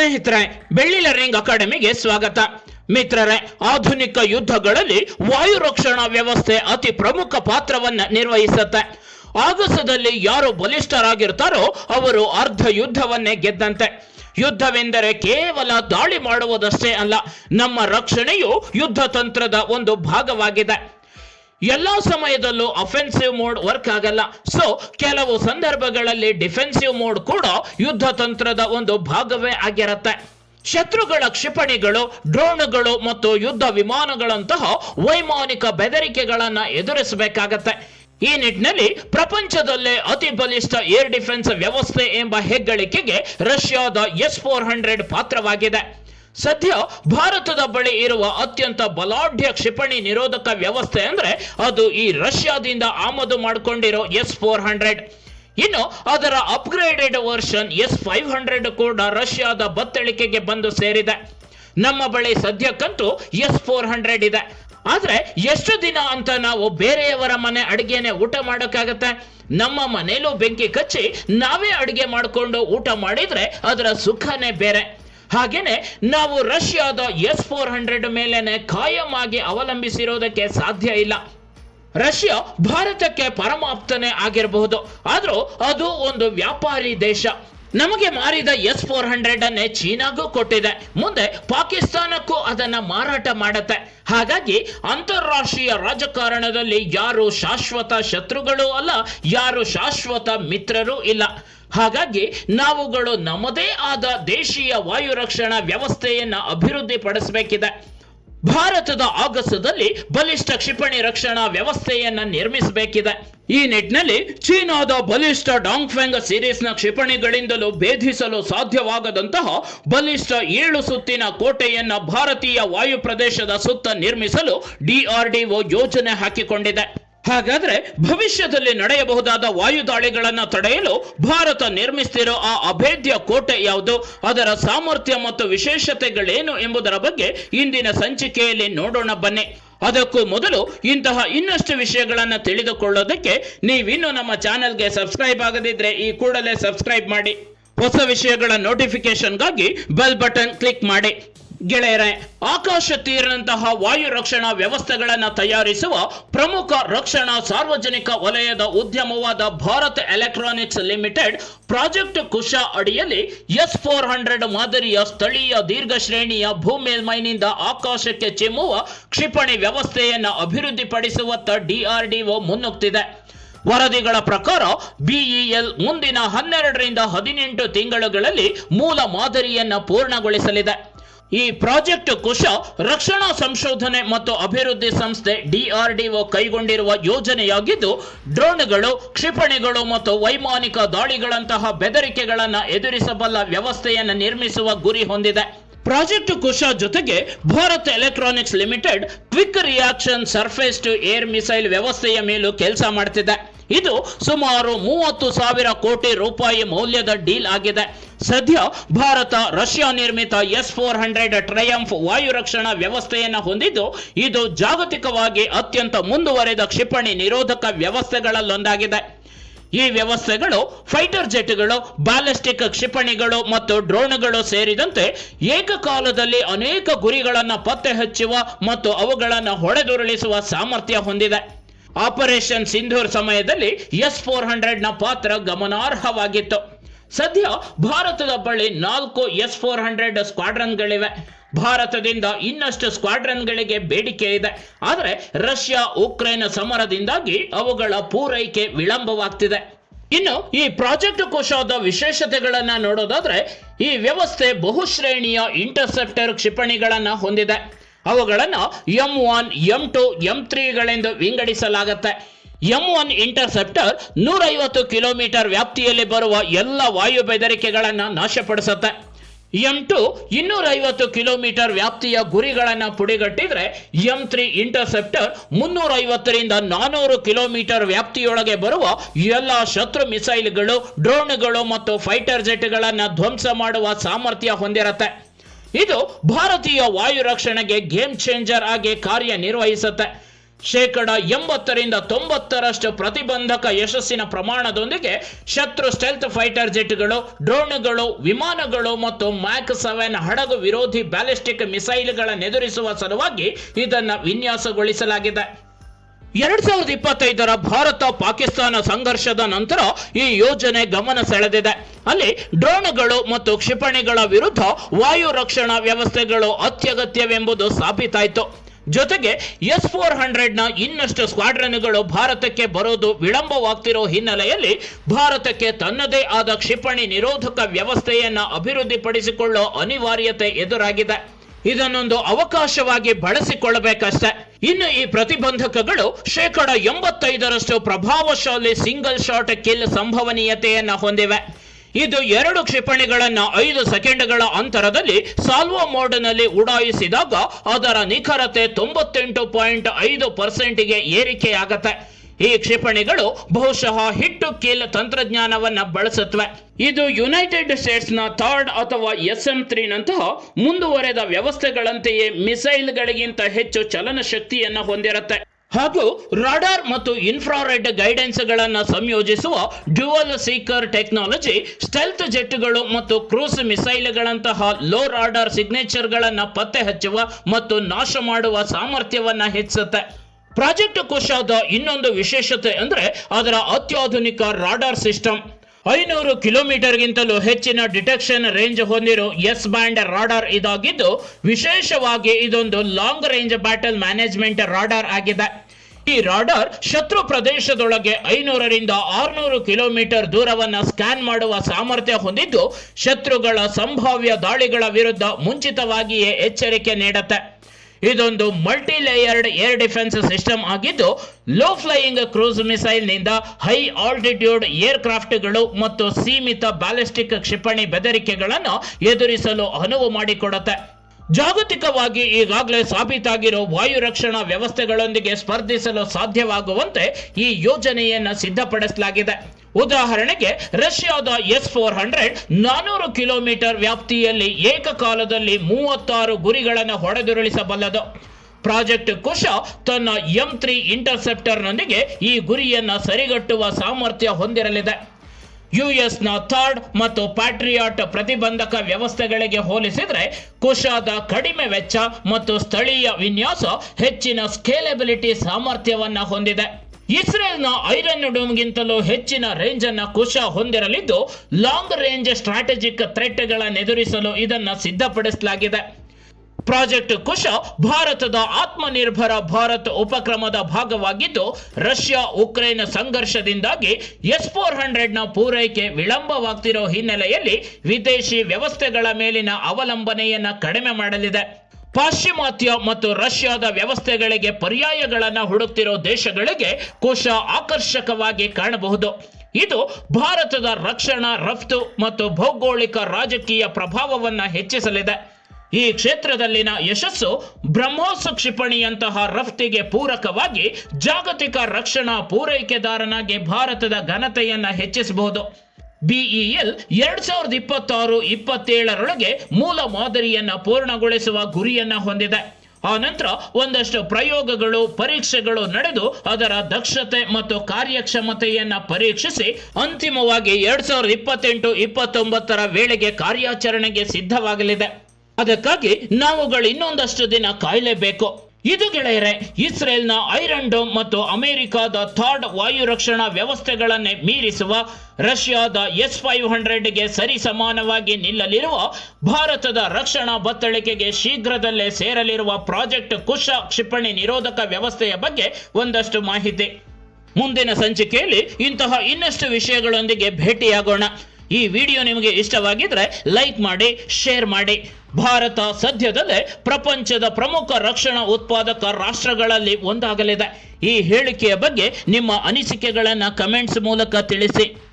ಸ್ನೇಹಿತರೆ, ಬೆಳ್ಳಿಲ ಲರ್ನಿಂಗ್ ಅಕಾಡೆಮಿಗೆ ಸ್ವಾಗತ. ಮಿತ್ರರೇ, ಆಧುನಿಕ ಯುದ್ಧಗಳಲ್ಲಿ ವಾಯು ರಕ್ಷಣಾ ವ್ಯವಸ್ಥೆ ಅತಿ ಪ್ರಮುಖ ಪಾತ್ರವನ್ನ ನಿರ್ವಹಿಸುತ್ತೆ. ಆಗಸದಲ್ಲಿ ಯಾರು ಬಲಿಷ್ಠರಾಗಿರ್ತಾರೋ, ಅವರು ಅರ್ಧ ಯುದ್ಧವನ್ನೇ ಗೆದ್ದಂತೆ. ಯುದ್ಧವೆಂದರೆ ಕೇವಲ ದಾಳಿ ಮಾಡುವುದಷ್ಟೇ ಅಲ್ಲ, ನಮ್ಮ ರಕ್ಷಣೆಯು ಯುದ್ಧ ತಂತ್ರದ ಒಂದು ಭಾಗವಾಗಿದೆ. ಎಲ್ಲಾ ಸಮಯದಲ್ಲೂ ಅಫೆನ್ಸಿವ್ ಮೋಡ್ ವರ್ಕ್ ಆಗಲ್ಲ. ಸೊ ಕೆಲವು ಸಂದರ್ಭಗಳಲ್ಲಿ ಡಿಫೆನ್ಸಿವ್ ಮೋಡ್ ಕೂಡ ಯುದ್ಧ ತಂತ್ರದ ಒಂದು ಭಾಗವೇ ಆಗಿರುತ್ತೆ. ಶತ್ರುಗಳ ಕ್ಷಿಪಣಿಗಳು, ಡ್ರೋನ್ಗಳು ಮತ್ತು ಯುದ್ಧ ವಿಮಾನಗಳಂತಹ ವೈಮಾನಿಕ ಬೆದರಿಕೆಗಳನ್ನ ಎದುರಿಸಬೇಕಾಗತ್ತೆ. ಈ ನಿಟ್ಟಿನಲ್ಲಿ ಪ್ರಪಂಚದಲ್ಲೇ ಅತಿ ಬಲಿಷ್ಠ ಏರ್ ಡಿಫೆನ್ಸ್ ವ್ಯವಸ್ಥೆ ಎಂಬ ಹೆಗ್ಗಳಿಕೆಗೆ ರಷ್ಯಾದ ಎಸ್ ಫೋರ್ ಹಂಡ್ರೆಡ್ ಪಾತ್ರವಾಗಿದೆ. ಸದ್ಯ ಭಾರತದ ಬಳಿ ಇರುವ ಅತ್ಯಂತ ಬಲಾಢ್ಯ ಕ್ಷಿಪಣಿ ನಿರೋಧಕ ವ್ಯವಸ್ಥೆ ಅಂದ್ರೆ ಅದು ಈ ರಷ್ಯಾದಿಂದ ಆಮದು ಮಾಡಿಕೊಂಡಿರೋ ಎಸ್ ಫೋರ್ ಹಂಡ್ರೆಡ್. ಇನ್ನು ಅದರ upgraded version S five hundred ಕೂಡ ರಷ್ಯಾದ ಬತ್ತಳಿಕೆಗೆ ಬಂದು ಸೇರಿದೆ. ನಮ್ಮ ಬಳಿ ಸದ್ಯಕ್ಕಂತೂ ಎಸ್ ಫೋರ್ ಹಂಡ್ರೆಡ್ ಇದೆ. ಆದ್ರೆ ಎಷ್ಟು ದಿನ ಅಂತ ನಾವು ಬೇರೆಯವರ ಮನೆ ಅಡಿಗೆನೆ ಊಟ ಮಾಡೋಕ್ಕಾಗತ್ತೆ? ನಮ್ಮ ಮನೇಲೂ ಬೆಂಕಿ ಕಚ್ಚಿ ನಾವೇ ಅಡಿಗೆ ಮಾಡಿಕೊಂಡು ಊಟ ಮಾಡಿದ್ರೆ ಅದರ ಸುಖನೇ ಬೇರೆ. ಹಾಗೇನೆ ನಾವು ರಷ್ಯಾದ ಎಸ್ ಫೋರ್ ಹಂಡ್ರೆಡ್ ಮೇಲೇನೆ ಕಾಯಂ ಅವಲಂಬಿಸಿರೋದಕ್ಕೆ ಸಾಧ್ಯ ಇಲ್ಲ. ರಷ್ಯಾ ಭಾರತಕ್ಕೆ ಪರಮಾಪ್ತನೇ ಆಗಿರಬಹುದು. ಆದರೂ ಅದು ಒಂದು ವ್ಯಾಪಾರಿ ದೇಶ. ನಮಗೆ ಮಾರಿದ ಎಸ್ ಫೋರ್ ಹಂಡ್ರೆಡ್ ಅನ್ನೇ ಚೀನಾಗೂ ಕೊಟ್ಟಿದೆ. ಮುಂದೆ ಪಾಕಿಸ್ತಾನಕ್ಕೂ ಅದನ್ನ ಮಾರಾಟ ಮಾಡತ್ತೆ. ಹಾಗಾಗಿ ಅಂತಾರಾಷ್ಟ್ರೀಯ ರಾಜಕಾರಣದಲ್ಲಿ ಯಾರು ಶಾಶ್ವತ ಶತ್ರುಗಳು ಅಲ್ಲ, ಯಾರು ಶಾಶ್ವತ ಮಿತ್ರರೂ ಇಲ್ಲ. ಹಾಗಾಗಿ ನಾವುಗಳು ನಮ್ಮದೇ ಆದ ದೇಶೀಯ ವಾಯು ರಕ್ಷಣಾ ವ್ಯವಸ್ಥೆಯನ್ನು ಅಭಿವೃದ್ಧಿ ಪಡಿಸಬೇಕಿದೆ ಭಾರತದ ಆಗಸದಲ್ಲಿ ಬಲಿಷ್ಠ ಕ್ಷಿಪಣಿ ರಕ್ಷಣಾ ವ್ಯವಸ್ಥೆಯನ್ನು ನಿರ್ಮಿಸಬೇಕಿದೆ. ಈ ನಿಟ್ಟಿನಲ್ಲಿ ಚೀನಾದ ಬಲಿಷ್ಠ ಡಾಂಗ್ಫೆಂಗ್ ಸೀರೀಸ್ನ ಕ್ಷಿಪಣಿಗಳಿಂದಲೂ ಭೇದಿಸಲು ಸಾಧ್ಯವಾಗದಂತಹ ಬಲಿಷ್ಠ ಏಳು ಸುತ್ತಿನ ಕೋಟೆಯನ್ನ ಭಾರತೀಯ ವಾಯು ಪ್ರದೇಶದ ಸುತ್ತ ನಿರ್ಮಿಸಲು ಡಿಆರ್ಡಿಒ ಯೋಜನೆ ಹಾಕಿಕೊಂಡಿದೆ. ಹಾಗಾದ್ರೆ ಭವಿಷ್ಯದಲ್ಲಿ ನಡೆಯಬಹುದಾದ ವಾಯುದಾಳಿಗಳನ್ನು ತಡೆಯಲು ಭಾರತ ನಿರ್ಮಿಸ್ತಿರೋ ಆ ಅಭೇದ್ಯ ಕೋಟೆ ಯಾವುದು? ಅದರ ಸಾಮರ್ಥ್ಯ ಮತ್ತು ವಿಶೇಷತೆಗಳೇನು ಎಂಬುದರ ಬಗ್ಗೆ ಇಂದಿನ ಸಂಚಿಕೆಯಲ್ಲಿ ನೋಡೋಣ ಬನ್ನಿ. ಅದಕ್ಕೂ ಮೊದಲು ಇಂತಹ ಇನ್ನಷ್ಟು ವಿಷಯಗಳನ್ನು ತಿಳಿದುಕೊಳ್ಳೋದಕ್ಕೆ ನೀವಿನ್ನು ನಮ್ಮ ಚಾನೆಲ್ಗೆ ಸಬ್ಸ್ಕ್ರೈಬ್ ಆಗದಿದ್ರೆ ಈ ಕೂಡಲೇ ಸಬ್ಸ್ಕ್ರೈಬ್ ಮಾಡಿ. ಹೊಸ ವಿಷಯಗಳ ನೋಟಿಫಿಕೇಶನ್ಗಾಗಿ ಬೆಲ್ ಬಟನ್ ಕ್ಲಿಕ್ ಮಾಡಿ. ಗೆಳೆಯರೆ, ಆಕಾಶ ತೀರಿನಂತಹ ವಾಯು ರಕ್ಷಣಾ ವ್ಯವಸ್ಥೆಗಳನ್ನು ತಯಾರಿಸುವ ಪ್ರಮುಖ ರಕ್ಷಣಾ ಸಾರ್ವಜನಿಕ ವಲಯದ ಉದ್ಯಮವಾದ Bharat Electronics Limited Project Kusha ಅಡಿಯಲ್ಲಿ ಎಸ್ ಫೋರ್ ಹಂಡ್ರೆಡ್ ಮಾದರಿಯ ಸ್ಥಳೀಯ ದೀರ್ಘ ಶ್ರೇಣಿಯ ಭೂ ಮೇಲ್ಮೈನಿಂದ ಆಕಾಶಕ್ಕೆ ಚಿಮ್ಮುವ ಕ್ಷಿಪಣಿ ವ್ಯವಸ್ಥೆಯನ್ನು ಅಭಿವೃದ್ಧಿಪಡಿಸುವತ್ತ ಡಿಆರ್ಡಿಒ ಮುನ್ನುಗ್ತಿದೆ. ವರದಿಗಳ ಪ್ರಕಾರ ಬಿಇಎಲ್ ಮುಂದಿನ ಹನ್ನೆರಡರಿಂದ ಹದಿನೆಂಟು ತಿಂಗಳುಗಳಲ್ಲಿ ಮೂಲ ಮಾದರಿಯನ್ನು ಪೂರ್ಣಗೊಳಿಸಲಿದೆ. ಈ ಪ್ರಾಜೆಕ್ಟ್ ಕುಶ ರಕ್ಷಣಾ ಸಂಶೋಧನೆ ಮತ್ತು ಅಭಿವೃದ್ಧಿ ಸಂಸ್ಥೆ ಡಿಆರ್ಡಿಒ ಕೈಗೊಂಡಿರುವ ಯೋಜನೆಯಾಗಿದ್ದು, ಡ್ರೋನ್ಗಳು, ಕ್ಷಿಪಣಿಗಳು ಮತ್ತು ವೈಮಾನಿಕ ದಾಳಿಗಳಂತಹ ಬೆದರಿಕೆಗಳನ್ನು ಎದುರಿಸಬಲ್ಲ ವ್ಯವಸ್ಥೆಯನ್ನು ನಿರ್ಮಿಸುವ ಗುರಿ ಹೊಂದಿದೆ. ಪ್ರಾಜೆಕ್ಟ್ ಕುಶ ಜೊತೆಗೆ Bharat Electronics Limited quick reaction surface to air missile ವ್ಯವಸ್ಥೆಯ ಮೇಲೂ ಕೆಲಸ ಮಾಡ್ತಿದೆ. ಇದು ಸುಮಾರು ಮೂವತ್ತು ಸಾವಿರ ಕೋಟಿ ರೂಪಾಯಿ ಮೌಲ್ಯದ ಡೀಲ್ ಆಗಿದೆ. ಸದ್ಯ ಭಾರತ, ರಷ್ಯಾ ನಿರ್ಮಿತ ಎಸ್ ಫೋರ್ ಹಂಡ್ರೆಡ್ ಟ್ರಯಂಫ್ ವಾಯು ರಕ್ಷಣಾ ವ್ಯವಸ್ಥೆಯನ್ನು ಹೊಂದಿದ್ದು, ಇದು ಜಾಗತಿಕವಾಗಿ ಅತ್ಯಂತ ಮುಂದುವರೆದ ಕ್ಷಿಪಣಿ ನಿರೋಧಕ ವ್ಯವಸ್ಥೆಗಳಲ್ಲೊಂದಾಗಿದೆ. ಈ ವ್ಯವಸ್ಥೆಗಳು ಫೈಟರ್ ಜೆಟ್ಗಳು, ಬ್ಯಾಲಿಸ್ಟಿಕ್ ಕ್ಷಿಪಣಿಗಳು ಮತ್ತು ಡ್ರೋನ್ಗಳು ಸೇರಿದಂತೆ ಏಕಕಾಲದಲ್ಲಿ ಅನೇಕ ಗುರಿಗಳನ್ನು ಪತ್ತೆ ಹಚ್ಚುವ ಮತ್ತು ಅವುಗಳನ್ನು ಹೊಡೆದುರುಳಿಸುವ ಸಾಮರ್ಥ್ಯ ಹೊಂದಿದೆ. ಆಪರೇಷನ್ ಸಿಂಧೂರ್ ಸಮಯದಲ್ಲಿ ಎಸ್ ಫೋರ್ ಹಂಡ್ರೆಡ್ನ ಪಾತ್ರ ಗಮನಾರ್ಹವಾಗಿತ್ತು. ಸದ್ಯ ಭಾರತದ ಬಳಿ ನಾಲ್ಕು ಎಸ್ ಫೋರ್ ಹಂಡ್ರೆಡ್ ಸ್ಕ್ವಾಡ್ರನ್ಗಳಿವೆ. ಭಾರತದಿಂದ ಇನ್ನಷ್ಟು ಸ್ಕ್ವಾಡ್ರನ್ಗಳಿಗೆ ಬೇಡಿಕೆ ಇದೆ. ಆದರೆ ರಷ್ಯಾ, ಉಕ್ರೇನ್ ಸಮರದಿಂದಾಗಿ ಅವುಗಳ ಪೂರೈಕೆ ವಿಳಂಬವಾಗ್ತಿದೆ. ಇನ್ನು ಈ ಪ್ರಾಜೆಕ್ಟ್ ಕೋಶದ ವಿಶೇಷತೆಗಳನ್ನು ನೋಡೋದಾದ್ರೆ ಈ ವ್ಯವಸ್ಥೆ ಬಹುಶ್ರೇಣಿಯ ಇಂಟರ್ಸೆಪ್ಟರ್ ಕ್ಷಿಪಣಿಗಳನ್ನು ಹೊಂದಿದೆ. ಅವುಗಳನ್ನ M one M two M ತ್ರೀಗಳೆಂದು ವಿಂಗಡಿಸಲಾಗುತ್ತೆ. ಎಂ ಒನ್ ಇಂಟರ್ಸೆಪ್ಟರ್ ನೂರೈವತ್ತು ಕಿಲೋಮೀಟರ್ ವ್ಯಾಪ್ತಿಯಲ್ಲಿ ಬರುವ ಎಲ್ಲ ವಾಯು ಬೆದರಿಕೆಗಳನ್ನು ನಾಶಪಡಿಸುತ್ತೆ. ಎಂ ಟು ಇನ್ನೂರೈವತ್ತು ಕಿಲೋಮೀಟರ್ ವ್ಯಾಪ್ತಿಯ ಗುರಿಗಳನ್ನು ಪುಡಿಗಟ್ಟಿದ್ರೆ ಎಂ ತ್ರೀ ಇಂಟರ್ಸೆಪ್ಟರ್ ಮುನ್ನೂರೈವತ್ತರಿಂದ ನಾನ್ನೂರು ಕಿಲೋಮೀಟರ್ ವ್ಯಾಪ್ತಿಯೊಳಗೆ ಬರುವ ಎಲ್ಲ ಶತ್ರು ಮಿಸೈಲ್ಗಳು, ಡ್ರೋನ್ಗಳು ಮತ್ತು ಫೈಟರ್ ಜೆಟ್ಗಳನ್ನು ಧ್ವಂಸ ಮಾಡುವ ಸಾಮರ್ಥ್ಯ ಹೊಂದಿರುತ್ತೆ. ಇದು ಭಾರತೀಯ ವಾಯು ರಕ್ಷಣೆಗೆ ಗೇಮ್ ಚೇಂಜರ್ ಆಗಿ ಕಾರ್ಯನಿರ್ವಹಿಸುತ್ತೆ. ಶೇಕಡ ಎಂಬತ್ತರಿಂದ ತೊಂಬತ್ತರಷ್ಟು ಪ್ರತಿಬಂಧಕ ಯಶಸ್ಸಿನ ಪ್ರಮಾಣದೊಂದಿಗೆ ಶತ್ರು ಸ್ಟೆಲ್ತ್ ಫೈಟರ್ ಜೆಟ್ಗಳು ಡ್ರೋನ್ಗಳು ವಿಮಾನಗಳು ಮತ್ತು ಮ್ಯಾಕ್ ಸೆವೆನ್ ಹಡಗು ವಿರೋಧಿ ಬ್ಯಾಲಿಸ್ಟಿಕ್ ಮಿಸೈಲ್ಗಳನ್ನೆದುರಿಸುವ ಸಲುವಾಗಿ ಇದನ್ನು ವಿನ್ಯಾಸಗೊಳಿಸಲಾಗಿದೆ. ಎರಡ್ ಸಾವಿರದ ಇಪ್ಪತ್ತೈದರ ಭಾರತ ಪಾಕಿಸ್ತಾನ ಸಂಘರ್ಷದ ನಂತರ ಈ ಯೋಜನೆ ಗಮನ ಸೆಳೆದಿದೆ. ಅಲ್ಲಿ ಡ್ರೋನ್ಗಳು ಮತ್ತು ಕ್ಷಿಪಣಿಗಳ ವಿರುದ್ಧ ವಾಯು ರಕ್ಷಣಾ ವ್ಯವಸ್ಥೆಗಳು ಅತ್ಯಗತ್ಯವೆಂಬುದು ಸಾಬೀತಾಯಿತು. ಜೊತೆಗೆ ಎಸ್ ಫೋರ್ ಹಂಡ್ರೆಡ್ನ ಇನ್ನಷ್ಟು ಸ್ಕ್ವಾಡ್ರನ್ಗಳು ಭಾರತಕ್ಕೆ ಬರೋದು ವಿಳಂಬವಾಗ್ತಿರೋ ಹಿನ್ನೆಲೆಯಲ್ಲಿ ಭಾರತಕ್ಕೆ ತನ್ನದೇ ಆದ ಕ್ಷಿಪಣಿ ನಿರೋಧಕ ವ್ಯವಸ್ಥೆಯನ್ನು ಅಭಿವೃದ್ಧಿಪಡಿಸಿಕೊಳ್ಳೋ ಅನಿವಾರ್ಯತೆ ಎದುರಾಗಿದೆ. ಇದನ್ನೊಂದು ಅವಕಾಶವಾಗಿ ಬಳಸಿಕೊಳ್ಳಬೇಕಷ್ಟೆ. ಇನ್ನು ಈ ಪ್ರತಿಬಂಧಕಗಳು ಶೇಕಡ ಎಂಬತ್ತೈದರಷ್ಟು ಪ್ರಭಾವಶಾಲಿ ಸಿಂಗಲ್ ಶಾಟ್ ಕಿಲ್ ಸಂಭವನೀಯತೆಯನ್ನು ಹೊಂದಿವೆ. ಇದು ಎರಡು ಕ್ಷಿಪಣಿಗಳನ್ನು ಐದು ಸೆಕೆಂಡ್ಗಳ ಅಂತರದಲ್ಲಿ ಸಾಲ್ವೋ ಮೋಡ್ನಲ್ಲಿ ಉಡಾಯಿಸಿದಾಗ ಅದರ ನಿಖರತೆ ತೊಂಬತ್ತೆಂಟು ಪಾಯಿಂಟ್ ಐದು ಪರ್ಸೆಂಟ್ಗೆ ಏರಿಕೆಯಾಗತ್ತೆ. ಈ ಕ್ಷಿಪಣಿಗಳು ಬಹುಶಃ ಹಿಟ್ಟು ಕೀಲ ತಂತ್ರಜ್ಞಾನವನ್ನ ಬಳಸುತ್ತವೆ. ಇದು ಯುನೈಟೆಡ್ ಸ್ಟೇಟ್ಸ್ನ ಥರ್ಡ್ ಅಥವಾ ಎಸ್ ಎಂ ತ್ರೀನಂತಹ ಮುಂದುವರೆದ ವ್ಯವಸ್ಥೆಗಳಂತೆಯೇ ಮಿಸೈಲ್ಗಳಿಗಿಂತ ಹೆಚ್ಚು ಚಲನಶಕ್ತಿಯನ್ನ ಹೊಂದಿರುತ್ತೆ. ಹಾಗೂ ರಾಡಾರ್ ಮತ್ತು ಇನ್ಫ್ರಾರೆಡ್ ಗೈಡೆನ್ಸ್ ಗಳನ್ನ ಸಂಯೋಜಿಸುವ ಡ್ಯುವಲ್ ಸೀಕರ್ ಟೆಕ್ನಾಲಜಿ, ಸ್ಟೆಲ್ತ್ ಜೆಟ್ಗಳು ಮತ್ತು ಕ್ರೂಸ್ ಮಿಸೈಲ್ಗಳಂತಹ ಲೋ ರಾಡಾರ್ ಸಿಗ್ನೇಚರ್ಗಳನ್ನು ಪತ್ತೆ ಹಚ್ಚುವ ಮತ್ತು ನಾಶ ಮಾಡುವ ಸಾಮರ್ಥ್ಯವನ್ನ ಹೆಚ್ಚಿಸುತ್ತೆ. ಪ್ರಾಜೆಕ್ಟ್ ಕುಶಾದ ಇನ್ನೊಂದು ವಿಶೇಷತೆ ಅಂದರೆ ಅದರ ಅತ್ಯಾಧುನಿಕ ರಾಡಾರ್ ಸಿಸ್ಟಮ್. ಐನೂರು ಕಿಲೋಮೀಟರ್ಗಿಂತಲೂ ಹೆಚ್ಚಿನ ಡಿಟೆಕ್ಷನ್ ರೇಂಜ್ ಹೊಂದಿರೋ ಎಸ್ ಬ್ಯಾಂಡ್ ರಾಡಾರ್ ಇದಾಗಿದ್ದು, ವಿಶೇಷವಾಗಿ ಇದೊಂದು long range battle management radar ಆಗಿದೆ. ಈ ರಾಡಾರ್ ಶತ್ರು ಪ್ರದೇಶದೊಳಗೆ ಐನೂರರಿಂದ ಆರುನೂರು ಕಿಲೋಮೀಟರ್ ದೂರವನ್ನ ಸ್ಕ್ಯಾನ್ ಮಾಡುವ ಸಾಮರ್ಥ್ಯ ಹೊಂದಿದ್ದು, ಶತ್ರುಗಳ ಸಂಭಾವ್ಯ ದಾಳಿಗಳ ವಿರುದ್ಧ ಮುಂಚಿತವಾಗಿಯೇ ಎಚ್ಚರಿಕೆ ನೀಡುತ್ತೆ. ಇದೊಂದು multi layered air defence system ಆಗಿದ್ದು ಲೋ ಫ್ಲೈಯಿಂಗ್ ಕ್ರೂಸ್ ಮಿಸೈಲ್ನಿಂದ ಹೈ ಆಲ್ಟಿಟ್ಯೂಡ್ ಏರ್ ಕ್ರಾಫ್ಟ್ಗಳು ಮತ್ತು ಸೀಮಿತ ಬ್ಯಾಲಿಸ್ಟಿಕ್ ಕ್ಷಿಪಣಿ ಬೆದರಿಕೆಗಳನ್ನು ಎದುರಿಸಲು ಅನುವು ಮಾಡಿಕೊಡುತ್ತೆ. ಜಾಗತಿಕವಾಗಿ ಈಗಾಗಲೇ ಸಾಬೀತಾಗಿರೋ ವಾಯು ರಕ್ಷಣಾ ವ್ಯವಸ್ಥೆಗಳೊಂದಿಗೆ ಸ್ಪರ್ಧಿಸಲು ಸಾಧ್ಯವಾಗುವಂತೆ ಈ ಯೋಜನೆಯನ್ನು ಸಿದ್ಧಪಡಿಸಲಾಗಿದೆ. ಉದಾಹರಣೆಗೆ, ರಷ್ಯಾದ ಎಸ್ ಫೋರ್ ಹಂಡ್ರೆಡ್ ನಾನೂರು ಕಿಲೋಮೀಟರ್ ವ್ಯಾಪ್ತಿಯಲ್ಲಿ ಏಕಕಾಲದಲ್ಲಿ ಮೂವತ್ತಾರು ಗುರಿಗಳನ್ನು ಹೊಡೆದುರುಳಿಸಬಲ್ಲದು. ಪ್ರಾಜೆಕ್ಟ್ ಕುಶ ತನ್ನ ಎಂ ತ್ರೀ ಇಂಟರ್ಸೆಪ್ಟರ್ನೊಂದಿಗೆ ಈ ಗುರಿಯನ್ನು ಸರಿಗಟ್ಟುವ ಸಾಮರ್ಥ್ಯ ಹೊಂದಿರಲಿದೆ. ಯುಎಸ್ನ ಥರ್ಡ್ ಮತ್ತು ಪ್ಯಾಟ್ರಿಯಾಟ್ ಪ್ರತಿಬಂಧಕ ವ್ಯವಸ್ಥೆಗಳಿಗೆ ಹೋಲಿಸಿದರೆ ಕುಶಾದ ಕಡಿಮೆ ವೆಚ್ಚ ಮತ್ತು ಸ್ಥಳೀಯ ವಿನ್ಯಾಸ ಹೆಚ್ಚಿನ ಸ್ಕೇಲೆಬಿಲಿಟಿ ಸಾಮರ್ಥ್ಯವನ್ನು ಹೊಂದಿದೆ. ಇಸ್ರೇಲ್ನ ಐರನ್ ಡೋಮ್ಗಿಂತಲೂ ಹೆಚ್ಚಿನ ರೇಂಜ್ ಅನ್ನ ಕುಶ ಹೊಂದಿರಲಿದ್ದು, ಲಾಂಗ್ ರೇಂಜ್ ಸ್ಟ್ರಾಟಜಿಕ್ ಥ್ರೆಟ್ಗಳನ್ನು ಎದುರಿಸಲು ಇದನ್ನು ಸಿದ್ಧಪಡಿಸಲಾಗಿದೆ. ಪ್ರಾಜೆಕ್ಟ್ ಕುಶ ಭಾರತದ ಆತ್ಮನಿರ್ಭರ ಭಾರತ್ ಉಪಕ್ರಮದ ಭಾಗವಾಗಿದ್ದು, ರಷ್ಯಾ ಉಕ್ರೇನ್ ಸಂಘರ್ಷದಿಂದಾಗಿ ಎಸ್ ಫೋರ್ ಹಂಡ್ರೆಡ್ನ ಪೂರೈಕೆ ವಿಳಂಬವಾಗ್ತಿರೋ ಹಿನ್ನೆಲೆಯಲ್ಲಿ ವಿದೇಶಿ ವ್ಯವಸ್ಥೆಗಳ ಮೇಲಿನ ಅವಲಂಬನೆಯನ್ನ ಕಡಿಮೆ ಮಾಡಲಿದೆ. ಪಾಶ್ಚಿಮಾತ್ಯ ಮತ್ತು ರಷ್ಯಾದ ವ್ಯವಸ್ಥೆಗಳಿಗೆ ಪರ್ಯಾಯಗಳನ್ನು ಹುಡುಕ್ತಿರೋ ದೇಶಗಳಿಗೆ ಕುಶ ಆಕರ್ಷಕವಾಗಿ ಕಾಣಬಹುದು. ಇದು ಭಾರತದ ರಕ್ಷಣಾ ರಫ್ತು ಮತ್ತು ಭೌಗೋಳಿಕ ರಾಜಕೀಯ ಪ್ರಭಾವವನ್ನು ಹೆಚ್ಚಿಸಲಿದೆ. ಈ ಕ್ಷೇತ್ರದಲ್ಲಿನ ಯಶಸ್ಸು ಬ್ರಹ್ಮೋಸ್ ಕ್ಷಿಪಣಿಯಂತಹ ರಫ್ತಿಗೆ ಪೂರಕವಾಗಿ ಜಾಗತಿಕ ರಕ್ಷಣಾ ಪೂರೈಕೆದಾರನಾಗಿ ಭಾರತದ ಘನತೆಯನ್ನ ಹೆಚ್ಚಿಸಬಹುದು. ಬಿಇಎಲ್ ಎರಡ್ ಸಾವಿರದ ಇಪ್ಪತ್ತಾರು, ಇಪ್ಪತ್ತೇಳರೊಳಗೆ ಮೂಲ ಮಾದರಿಯನ್ನ ಪೂರ್ಣಗೊಳಿಸುವ ಗುರಿಯನ್ನ ಹೊಂದಿದೆ. ಆ ನಂತರ ಒಂದಷ್ಟು ಪ್ರಯೋಗಗಳು, ಪರೀಕ್ಷೆಗಳು ನಡೆದು ಅದರ ದಕ್ಷತೆ ಮತ್ತು ಕಾರ್ಯಕ್ಷಮತೆಯನ್ನ ಪರೀಕ್ಷಿಸಿ ಅಂತಿಮವಾಗಿ ಎರಡ್ ಸಾವಿರದ ಇಪ್ಪತ್ತೆಂಟು, ಇಪ್ಪತ್ತೊಂಬತ್ತರ ವೇಳೆಗೆ ಕಾರ್ಯಾಚರಣೆಗೆ ಸಿದ್ಧವಾಗಲಿದೆ. ಅದಕ್ಕಾಗಿ ನಾವುಗಳು ಇನ್ನೊಂದಷ್ಟು ದಿನ ಕಾಯಲೇಬೇಕು. ಇದು ಗೆಳೆಯರೆ, ಇಸ್ರೇಲ್ನ ಐರನ್ ಡೋಮ್ ಮತ್ತು ಅಮೆರಿಕದ ಥರ್ಡ್ ವಾಯು ರಕ್ಷಣಾ ವ್ಯವಸ್ಥೆಗಳನ್ನೇ ಮೀರಿಸುವ ರಷ್ಯಾದ ಎಸ್ ಫೈವ್ ಹಂಡ್ರೆಡ್ಗೆ ಸರಿ ಸಮಾನವಾಗಿ ನಿಲ್ಲಲಿರುವ ಭಾರತದ ರಕ್ಷಣಾ ಬತ್ತಳಿಕೆಗೆ ಶೀಘ್ರದಲ್ಲೇ ಸೇರಲಿರುವ ಪ್ರಾಜೆಕ್ಟ್ ಕುಶ ಕ್ಷಿಪಣಿ ನಿರೋಧಕ ವ್ಯವಸ್ಥೆಯ ಬಗ್ಗೆ ಒಂದಷ್ಟು ಮಾಹಿತಿ. ಮುಂದಿನ ಸಂಚಿಕೆಯಲ್ಲಿ ಇಂತಹ ಇನ್ನಷ್ಟು ವಿಷಯಗಳೊಂದಿಗೆ ಭೇಟಿಯಾಗೋಣ. ಈ ವಿಡಿಯೋ ನಿಮಗೆ ಇಷ್ಟವಾಗಿದ್ರೆ ಲೈಕ್ ಮಾಡಿ, ಶೇರ್ ಮಾಡಿ. ಭಾರತ ಸದ್ಯದಲ್ಲೇ ಪ್ರಪಂಚದ ಪ್ರಮುಖ ರಕ್ಷಣಾ ಉತ್ಪಾದಕ ರಾಷ್ಟ್ರಗಳಲ್ಲಿ ಒಂದಾಗಲಿದೆ. ಈ ಹೇಳಿಕೆಯ ಬಗ್ಗೆ ನಿಮ್ಮ ಅನಿಸಿಕೆಗಳನ್ನು ಕಮೆಂಟ್ಸ್ ಮೂಲಕ ತಿಳಿಸಿ.